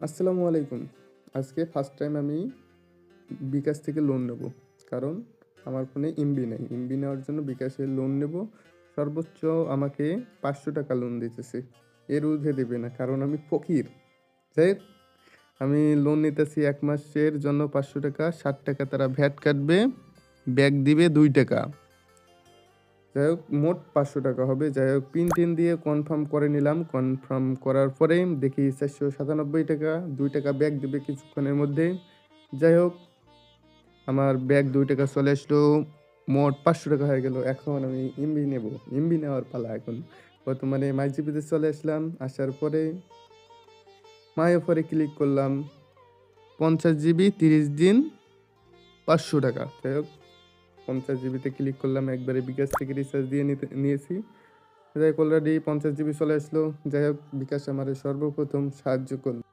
আসসালামু আলাইকুম। আজকে ফার্স্ট টাইম আমি বিকাশ থেকে লোন নেব। কারণ আমার ফোনে এমবি নেই। এমবি নেওয়ার জন্য বিকাশে লোন নেব। সর্বোচ্চ আমাকে পাঁচশো টাকা লোন দিতেছে। এর ঊর্ধ্বে দেবে না। কারণ আমি ফকির। যাই আমি লোন নিতেছি এক মাসের জন্য পাঁচশো টাকা। ষাট টাকা তারা ভ্যাট কাটবে। ব্যাগ দিবে দুই টাকা। যাই হোক, মোট পাঁচশো টাকা হবে। যাই হোক, পিন টিন দিয়ে কনফার্ম করে নিলাম। কনফার্ম করার পরে দেখি চারশো সাতানব্বই টাকা, দুই টাকা ব্যাগ দেবে কিছুক্ষণের মধ্যে। যাই হোক, আমার ব্যাগ দুই টাকা চলে আসলো। মোট পাঁচশো টাকা হয়ে গেল। এখন আমি এমবি নেব। এমবি নেওয়ার পালা এখন। বর্তমানে মাই জিপিতে চলে আসলাম। আসার পরে মাই অফারে ক্লিক করলাম। পঞ্চাশ জিবি তিরিশ দিন, পাঁচশো টাকা। যাই হোক পঞ্চাশ জিবিতে ক্লিক করলাম, একবারে বিকাশ থেকে রিচার্জ দিয়ে নিতে, নিয়েছি। যাই হোক অলরেডি পঞ্চাশ জিবি চলে আসলো। যাই হোক, বিকাশ আমার সর্বপ্রথম সাহায্য করল।